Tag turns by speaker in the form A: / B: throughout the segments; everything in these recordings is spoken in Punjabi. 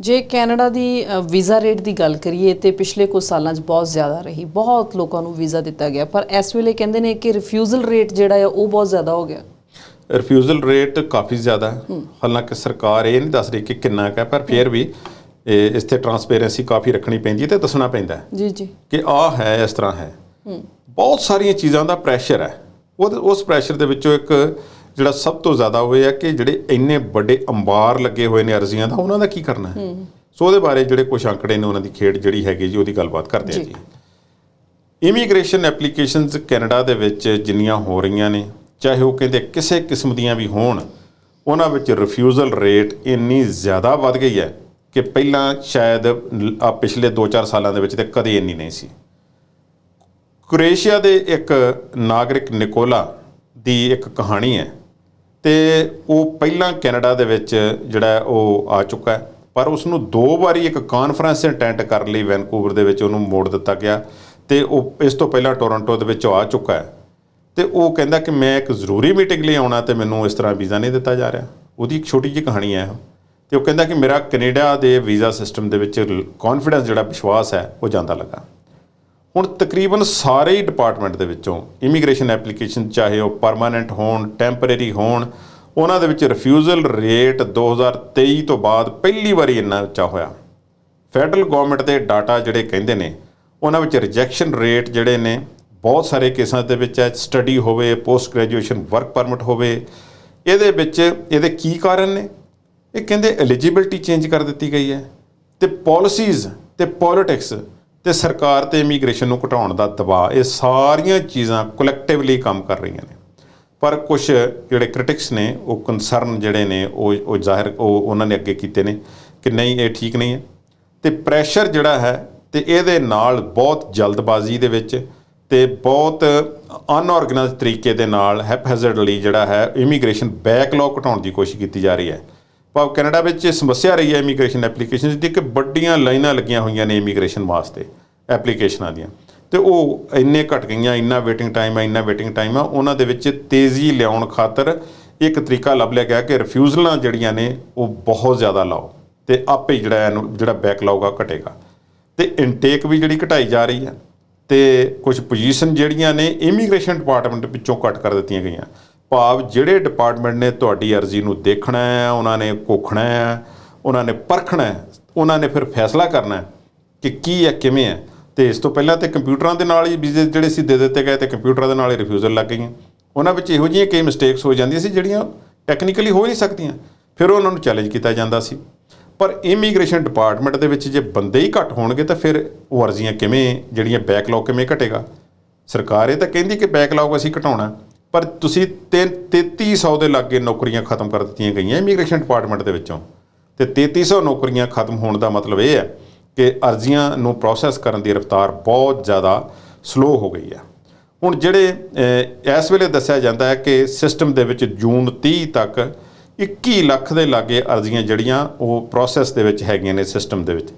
A: ਜੇ ਕੈਨੇਡਾ ਦੀ ਵੀਜ਼ਾ ਰੇਟ ਦੀ ਗੱਲ ਕਰੀਏ ਤੇ ਪਿਛਲੇ ਕੁਝ ਸਾਲਾਂ 'ਚ ਬਹੁਤ ਜ਼ਿਆਦਾ ਰਹੀ ਬਹੁਤ ਲੋਕਾਂ ਨੂੰ ਵੀਜ਼ਾ ਦਿੱਤਾ ਗਿਆ ਪਰ ਇਸ ਵੇਲੇ ਕਹਿੰਦੇ ਨੇ ਕਿ ਰਿਫਿਊਜ਼ਲ ਰੇਟ ਜਿਹੜਾ ਆ ਉਹ ਬਹੁਤ ਜ਼ਿਆਦਾ ਹੋ ਗਿਆ।
B: ਰਿਫਿਊਜ਼ਲ ਰੇਟ ਕਾਫੀ ਜ਼ਿਆਦਾ ਹੈ। ਹਾਲਾਂਕਿ ਸਰਕਾਰ ਇਹ ਨਹੀਂ ਦੱਸ ਰਹੀ ਕਿ ਕਿੰਨਾ ਕੁ ਹੈ ਪਰ ਫਿਰ ਵੀ ਇਹ ਇਸ ਤੇ ਟਰਾਂਸਪੇਰੈਂਸੀ ਕਾਫੀ ਰੱਖਣੀ ਪੈਂਦੀ ਹੈ ਤੇ ਦੱਸਣਾ ਪੈਂਦਾ ਹੈ
A: ਜੀ ਜੀ।
B: ਕਿ ਆ ਹੈ ਇਸ ਤਰ੍ਹਾਂ ਹੈ। ਬਹੁਤ ਸਾਰੀਆਂ ਚੀਜ਼ਾਂ ਦਾ ਪ੍ਰੈਸ਼ਰ ਹੈ। ਉਹ ਉਸ ਪ੍ਰੈਸ਼ਰ ਦੇ ਵਿੱਚੋਂ ਇੱਕ ਜਿਹੜਾ ਸਭ ਤੋਂ ਜ਼ਿਆਦਾ ਉਹ ਇਹ ਹੈ ਕਿ ਜਿਹੜੇ ਇੰਨੇ ਵੱਡੇ ਅੰਬਾਰ ਲੱਗੇ ਹੋਏ ਨੇ ਅਰਜ਼ੀਆਂ ਦਾ ਉਹਨਾਂ ਦਾ ਕੀ ਕਰਨਾ ਹੈ? ਸੋ ਉਹਦੇ ਬਾਰੇ ਜਿਹੜੇ ਕੁਝ ਅੰਕੜੇ ਨੇ ਉਹਨਾਂ ਦੀ ਖੇਡ ਜਿਹੜੀ ਹੈਗੀ ਜੀ ਉਹਦੀ ਗੱਲਬਾਤ ਕਰਦੇ
A: ਜੀ।
B: ਜੀ। ਇਮੀਗ੍ਰੇਸ਼ਨ ਐਪਲੀਕੇਸ਼ਨਸ ਕੈਨੇਡਾ ਦੇ ਵਿੱਚ ਜਿੰਨੀਆਂ ਹੋ ਰਹੀਆਂ ਨੇ ਚਾਹੇ ਉਹ ਕਹਿੰਦੇ ਕਿਸੇ ਕਿਸਮ ਦੀਆਂ ਵੀ ਹੋਣ ਉਹਨਾਂ ਵਿੱਚ ਰਿਫਿਊਜ਼ਲ ਰੇਟ ਇੰਨੀ ਜ਼ਿਆਦਾ ਵੱਧ ਗਈ ਹੈ ਕਿ ਪਹਿਲਾਂ ਸ਼ਾਇਦ ਆ ਪਿਛਲੇ 2-4 ਸਾਲਾਂ ਦੇ ਵਿੱਚ ਤੇ ਕਦੇ ਇੰਨੀ ਨਹੀਂ ਸੀ। ਕ੍ਰੋਏਸ਼ੀਆ ਦੇ ਇੱਕ ਨਾਗਰਿਕ ਨਿਕੋਲਾ ਦੀ ਇੱਕ ਕਹਾਣੀ ਹੈ। ਤੇ ਉਹ ਪਹਿਲਾਂ ਕੈਨੇਡਾ ਦੇ ਵਿੱਚ ਜਿਹੜਾ ਉਹ ਆ ਚੁੱਕਾ ਹੈ। ਪਰ ਉਸ ਨੂੰ ਦੋ ਵਾਰੀ ਇੱਕ ਕਾਨਫਰੰਸ ਅਟੈਂਡ ਕਰਨ ਲਈ ਵੈਨਕੂਵਰ ਦੇ ਵਿੱਚ ਉਹਨੂੰ ਮੋੜ ਦਿੱਤਾ ਗਿਆ ਤੇ ਉਹ ਇਸ ਤੋਂ ਪਹਿਲਾਂ ਟੋਰਾਂਟੋ ਦੇ ਵਿੱਚ ਆ ਚੁੱਕਾ ਹੈ। ਤੇ ਉਹ ਕਹਿੰਦਾ ਕਿ ਮੈਂ ਇੱਕ ਜ਼ਰੂਰੀ ਮੀਟਿੰਗ ਲਈ ਆਉਣਾ ਤੇ ਮੈਨੂੰ ਇਸ ਤਰ੍ਹਾਂ ਵੀਜ਼ਾ ਨਹੀਂ ਦਿੱਤਾ ਜਾ ਰਿਹਾ। ਉਹਦੀ ਇੱਕ ਛੋਟੀ ਜਿਹੀ ਕਹਾਣੀ ਹੈ। ਉਹ ਤੇ ਉਹ ਕਹਿੰਦਾ ਕਿ ਮੇਰਾ ਕੈਨੇਡਾ ਦੇ ਵੀਜ਼ਾ ਸਿਸਟਮ ਦੇ ਵਿੱਚ ਕੌਨਫੀਡੈਂਸ ਜਿਹੜਾ ਵਿਸ਼ਵਾਸ ਹੈ, ਉਹ ਜਾਂਦਾ ਲੱਗਾ। ਹੁਣ ਤਕਰੀਬਨ ਸਾਰੇ ਹੀ ਡਿਪਾਰਟਮੈਂਟ ਦੇ ਵਿੱਚੋਂ ਇਮੀਗ੍ਰੇਸ਼ਨ ਐਪਲੀਕੇਸ਼ਨ ਚਾਹੇ ਉਹ ਪਰਮਾਨੈਂਟ ਹੋਣ ਟੈਂਪਰੇਰੀ ਹੋਣ, ਉਹਨਾਂ ਦੇ ਵਿੱਚ ਰਿਫਿਊਜ਼ਲ ਰੇਟ 2023 ਤੋਂ ਬਾਅਦ ਪਹਿਲੀ ਵਾਰੀ ਇੰਨਾ ਉੱਚਾ ਹੋਇਆ। ਫੈਡਰਲ ਗਵਰਨਮੈਂਟ ਦੇ ਡਾਟਾ ਜਿਹੜੇ ਕਹਿੰਦੇ ਨੇ, ਉਹਨਾਂ ਵਿੱਚ ਰਿਜੈਕਸ਼ਨ ਰੇਟ ਜਿਹੜੇ ਨੇ, ਬਹੁਤ ਸਾਰੇ ਕੇਸਾਂ ਦੇ ਵਿੱਚ ਹੈ ਸਟੱਡੀ ਹੋਵੇ ਪੋਸਟ ਗ੍ਰੈਜੂਏਸ਼ਨ ਵਰਕ ਪਰਮਿਟ ਹੋਵੇ। ਇਹਦੇ ਵਿੱਚ ਇਹਦੇ ਕੀ ਕਾਰਨ ਨੇ? ਇਹ ਕਹਿੰਦੇ ਐਲੀਜੀਬਿਲਟੀ ਚੇਂਜ ਕਰ ਦਿੱਤੀ ਗਈ ਹੈ। ਤੇ ਪਾਲਿਸੀਜ਼ ਤੇ ਪੋਲਿਟਿਕਸ ਤੇ ਸਰਕਾਰ ਤੇ ਇਮੀਗ੍ਰੇਸ਼ਨ ਨੂੰ ਘਟਾਉਣ ਦਾ ਦਬਾਅ, ਇਹ ਸਾਰੀਆਂ ਚੀਜ਼ਾਂ ਕਲੈਕਟਿਵਲੀ ਕੰਮ ਕਰ ਰਹੀਆਂ ਨੇ। ਪਰ ਕੁਝ ਜਿਹੜੇ ਕ੍ਰਿਟਿਕਸ ਨੇ, ਉਹ ਕਨਸਰਨ ਜਿਹੜੇ ਨੇ, ਉਹ ਉਹ ਜ਼ਾਹਿਰ, ਉਹ ਉਹਨਾਂ ਨੇ ਅੱਗੇ ਕੀਤੇ ਨੇ ਕਿ ਨਹੀਂ, ਇਹ ਠੀਕ ਨਹੀਂ ਹੈ। ਤੇ ਪ੍ਰੈਸ਼ਰ ਜਿਹੜਾ ਹੈ, ਤੇ ਇਹਦੇ ਨਾਲ ਬਹੁਤ ਜਲਦਬਾਜ਼ੀ ਦੇ ਵਿੱਚ ਤੇ ਬਹੁਤ ਅਨਆਰਗੇਨਾਈਜ਼ਡ ਤਰੀਕੇ ਦੇ ਨਾਲ ਹੈਪਹੈਜ਼ਰਡਲੀ ਜਿਹੜਾ ਹੈ ਇਮੀਗ੍ਰੇਸ਼ਨ ਬੈਕਲੌਗ ਘਟਾਉਣ ਦੀ ਕੋਸ਼ਿਸ਼ ਕੀਤੀ ਜਾ ਰਹੀ ਹੈ। ਭਾਵ ਕੈਨੇਡਾ ਵਿੱਚ ਇਹ ਸਮੱਸਿਆ ਰਹੀ ਹੈ ਇਮੀਗ੍ਰੇਸ਼ਨ ਐਪਲੀਕੇਸ਼ਨਸ ਦੀ ਕਿ ਵੱਡੀਆਂ ਲਾਈਨਾਂ ਲੱਗੀਆਂ ਹੋਈਆਂ ਨੇ ਇਮੀਗ੍ਰੇਸ਼ਨ ਵਾਸਤੇ। ਐਪਲੀਕੇਸ਼ਨਾਂ ਦੀਆਂ। ਤੇ ਉਹ ਇੰਨੇ ਘਟ ਗਈਆਂ, ਇੰਨਾ ਵੇਟਿੰਗ ਟਾਈਮ ਆ, ਇੰਨਾ ਵੇਟਿੰਗ ਟਾਈਮ ਆ, ਉਹਨਾਂ ਦੇ ਵਿੱਚ ਤੇਜ਼ੀ ਲਿਆਉਣ ਖਾਤਰ ਇੱਕ ਤਰੀਕਾ ਲੱਭ ਲਿਆ ਗਿਆ ਕਿ ਰਿਫਿਊਜ਼ਲਾਂ ਜਿਹੜੀਆਂ ਨੇ, ਉਹ ਬਹੁਤ ਜ਼ਿਆਦਾ ਲਾਓ। ਤੇ ਆਪੇ ਜਿਹੜਾ ਇਹਨੂੰ, ਜਿਹੜਾ ਬੈਕਲੌਗ ਆ, ਘਟੇਗਾ। ਤੇ ਇਨਟੇਕ ਵੀ ਜਿਹੜੀ ਘਟਾਈ ਜਾ ਰਹੀ ਹੈ ਤੇ ਕੁਝ ਪੋਜੀਸ਼ਨ ਜਿਹੜੀਆਂ ਨੇ ਇਮੀਗ੍ਰੇਸ਼ਨ ਡਿਪਾਰਟਮੈਂਟ ਵਿੱਚੋਂ ਕੱਟ ਕਰ ਦਿੱਤੀਆਂ ਗਈਆਂ। ਭਾਵ ਜਿਹੜੇ ਡਿਪਾਰਟਮੈਂਟ ਨੇ ਤੁਹਾਡੀ ਅਰਜ਼ੀ ਨੂੰ ਦੇਖਣਾ ਹੈ, ਉਹਨਾਂ ਨੇ ਕੋਖਣਾ ਹੈ, ਉਹਨਾਂ ਨੇ ਪਰਖਣਾ ਹੈ, ਉਹਨਾਂ ਨੇ ਫਿਰ ਫੈਸਲਾ ਕਰਨਾ ਹੈ ਕਿ ਕੀ ਹੈ, ਕਿਵੇਂ ਹੈ। ਤੇ ਇਸ ਤੋਂ ਪਹਿਲਾਂ ਤੇ ਕੰਪਿਊਟਰਾਂ ਦੇ ਨਾਲ ਹੀ ਵੀਜ਼ੇ ਜਿਹੜੇ ਸੀ ਦੇ ਦਿੱਤੇ ਗਏ ਤੇ ਕੰਪਿਊਟਰਾਂ ਦੇ ਨਾਲ ਹੀ ਰਿਫਿਊਜ਼ਲ ਲੱਗ ਗਈਆਂ। ਉਹਨਾਂ ਵਿੱਚ ਇਹੋ ਜਿਹੀਆਂ ਕਈ ਮਿਸਟੇਕਸ ਹੋ ਜਾਂਦੀਆਂ ਸੀ ਜਿਹੜੀਆਂ ਟੈਕਨੀਕਲੀ ਹੋ ਨਹੀਂ ਸਕਦੀਆਂ। ਫਿਰ ਉਹਨਾਂ ਨੂੰ ਚੈਲੰਜ ਕੀਤਾ ਜਾਂਦਾ ਸੀ। ਪਰ ਇਮੀਗ੍ਰੇਸ਼ਨ ਡਿਪਾਰਟਮੈਂਟ ਦੇ ਵਿੱਚ ਜੇ ਬੰਦੇ ਹੀ ਘੱਟ ਹੋਣਗੇ ਤਾਂ ਫਿਰ ਉਹ ਅਰਜ਼ੀਆਂ ਕਿਵੇਂ, ਜਿਹੜੀਆਂ ਬੈਕਲੌਗ ਕਿਵੇਂ ਘਟੇਗਾ? ਸਰਕਾਰ ਇਹ ਤਾਂ ਕਹਿੰਦੀ ਕਿ ਬੈਕਲੌਗ ਅਸੀਂ ਘਟਾਉਣਾ। ਪਰ ਤੁਸੀਂ ਤਿੰਨ 3300 ਦੇ ਲਾਗੇ ਨੌਕਰੀਆਂ ਖਤਮ ਕਰ ਦਿੱਤੀਆਂ ਗਈਆਂ ਇਮੀਗ੍ਰੇਸ਼ਨ ਡਿਪਾਰਟਮੈਂਟ ਦੇ ਵਿੱਚੋਂ। ਤੇ 3300 ਨੌਕਰੀਆਂ ਖਤਮ ਹੋਣ ਦਾ ਮਤਲਬ ਇਹ ਹੈ ਕਿ ਅਰਜ਼ੀਆਂ ਨੂੰ ਪ੍ਰੋਸੈਸ ਕਰਨ ਦੀ ਰਫ਼ਤਾਰ ਬਹੁਤ ਜ਼ਿਆਦਾ ਸਲੋ ਹੋ ਗਈ ਹੈ। ਹੁਣ ਜਿਹੜੇ ਇਸ ਵੇਲੇ ਦੱਸਿਆ ਜਾਂਦਾ ਹੈ ਕਿ ਸਿਸਟਮ ਦੇ ਵਿੱਚ ਜੂਨ 30 ਤੱਕ 21 ਲੱਖ ਦੇ ਲਾਗੇ ਅਰਜ਼ੀਆਂ ਜਿਹੜੀਆਂ ਉਹ ਪ੍ਰੋਸੈਸ ਦੇ ਵਿੱਚ ਹੈਗੀਆਂ ਨੇ ਸਿਸਟਮ ਦੇ ਵਿੱਚ,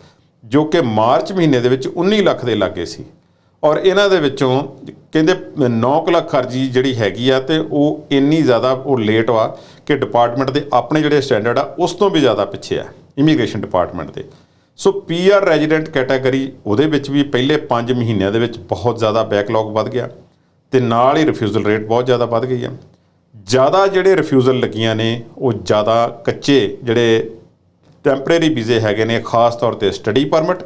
B: ਜੋ ਕਿ ਮਾਰਚ ਮਹੀਨੇ ਦੇ ਵਿੱਚ 19 ਲੱਖ ਦੇ ਲਾਗੇ ਸੀ। ਔਰ ਇਹਨਾਂ ਦੇ ਵਿੱਚੋਂ ਕਹਿੰਦੇ 9 ਲੱਖ ਅਰਜ਼ੀ ਜਿਹੜੀ ਹੈਗੀ ਆ ਤੇ ਉਹ ਇੰਨੀ ਜ਼ਿਆਦਾ ਉਹ ਲੇਟ ਵਾ ਕਿ ਡਿਪਾਰਟਮੈਂਟ ਦੇ ਆਪਣੇ ਜਿਹੜੇ ਸਟੈਂਡਰਡ ਆ ਉਸ ਤੋਂ ਵੀ ਜ਼ਿਆਦਾ ਪਿੱਛੇ ਆ ਇਮੀਗ੍ਰੇਸ਼ਨ ਡਿਪਾਰਟਮੈਂਟ ਦੇ। ਸੋ ਪੀਆਰ ਰੈਜ਼ੀਡੈਂਟ ਕੈਟਾਗਰੀ ਉਹਦੇ ਵਿੱਚ ਵੀ ਪਹਿਲੇ 5 ਮਹੀਨਿਆਂ ਦੇ ਵਿੱਚ ਬਹੁਤ ਜ਼ਿਆਦਾ ਬੈਕਲੌਗ ਵੱਧ ਗਿਆ ਤੇ ਨਾਲ ਹੀ ਰਿਫਿਊਜ਼ਲ ਰੇਟ ਬਹੁਤ ਜ਼ਿਆਦਾ ਵੱਧ ਗਈ ਆ। ਜ਼ਿਆਦਾ ਜਿਹੜੇ ਰਿਫਿਊਜ਼ਲ ਲੱਗੀਆਂ ਨੇ, ਉਹ ਜ਼ਿਆਦਾ ਕੱਚੇ ਜਿਹੜੇ ਟੈਂਪਰੇਰੀ ਵੀਜ਼ੇ ਹੈਗੇ ਨੇ, ਖਾਸ ਤੌਰ ਤੇ ਸਟੱਡੀ ਪਰਮਿਟ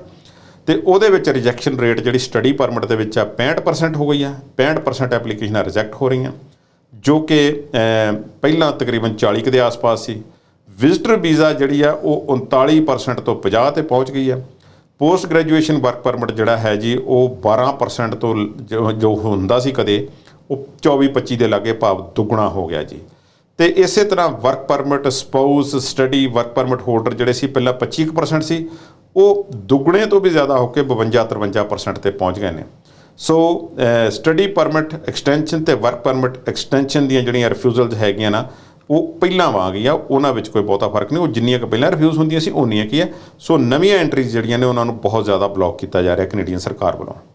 B: ਤੇ ਉਹਦੇ ਵਿੱਚ ਰਿਜੈਕਸ਼ਨ ਰੇਟ ਜਿਹੜੀ ਸਟੱਡੀ ਪਰਮਿਟ ਦੇ ਵਿੱਚ ਆ 65% ਹੋ ਗਈ ਆ। 65% ਐਪਲੀਕੇਸ਼ਨਾਂ ਰਿਜੈਕਟ ਹੋ ਰਹੀਆਂ, ਜੋ ਕਿ ਪਹਿਲਾਂ ਤਕਰੀਬਨ 40 ਕੁ ਦੇ ਆਸ-ਪਾਸ ਸੀ। ਵਿਜ਼ਟਰ ਵੀਜ਼ਾ ਜਿਹੜੀ ਆ, ਉਹ 39% ਤੋਂ 50 ਤੇ ਪਹੁੰਚ ਗਈ ਆ। ਪੋਸਟ ਗ੍ਰੈਜੂਏਸ਼ਨ ਵਰਕ ਪਰਮਿਟ ਜਿਹੜਾ ਹੈ ਜੀ, ਉਹ 12% ਤੋਂ ਜੋ- ਜੋ ਹੁੰਦਾ ਸੀ ਕਦੇ, ਉਹ 24-25 ਦੇ ਲਾਗੇ ਭਾਵ ਦੁੱਗਣਾ ਹੋ ਗਿਆ ਜੀ। ਤੇ ਇਸੇ ਤਰ੍ਹਾਂ work permit spouse study work permit holder ਜਿਹੜੇ ਸੀ, ਪਹਿਲਾਂ 25% ਸੀ, ਉਹ ਦੁੱਗਣੇ ਤੋਂ ਵੀ ਜ਼ਿਆਦਾ ਹੋ ਕੇ 52-53% ਤੇ ਪਹੁੰਚ ਗਏ ਨੇ। ਸੋ ਸਟੱਡੀ ਪਰਮਿਟ ਐਕਸਟੈਂਸ਼ਨ ਤੇ ਵਰਕ ਪਰਮਿਟ ਐਕਸਟੈਂਸ਼ਨ ਦੀਆਂ ਜਿਹੜੀਆਂ ਰਿਫਿਊਜ਼ਲਸ ਹੈਗੀਆਂ ਨਾ ਉਹ ਪਹਿਲਾਂ ਵਾਂਗ ਹੀ ਆ, ਉਹਨਾਂ ਵਿੱਚ ਕੋਈ ਬਹੁਤਾ ਫ਼ਰਕ ਨਹੀਂ, ਉਹ ਜਿੰਨੀਆਂ ਕੁ ਪਹਿਲਾਂ ਰਿਫਿਊਜ਼ ਹੁੰਦੀਆਂ ਸੀ ਉਨੀਆਂ ਕੀ ਹੈ ਸੋ ਨਵੀਆਂ ਐਂਟਰੀਜ਼ ਜਿਹੜੀਆਂ ਨੇ, ਉਹਨਾਂ ਨੂੰ ਬਹੁਤ ਜ਼ਿਆਦਾ ਬਲੌਕ ਕੀਤਾ ਜਾ ਰਿਹਾ ਕੈਨੇਡੀਅਨ ਸਰਕਾਰ ਵੱਲੋਂ।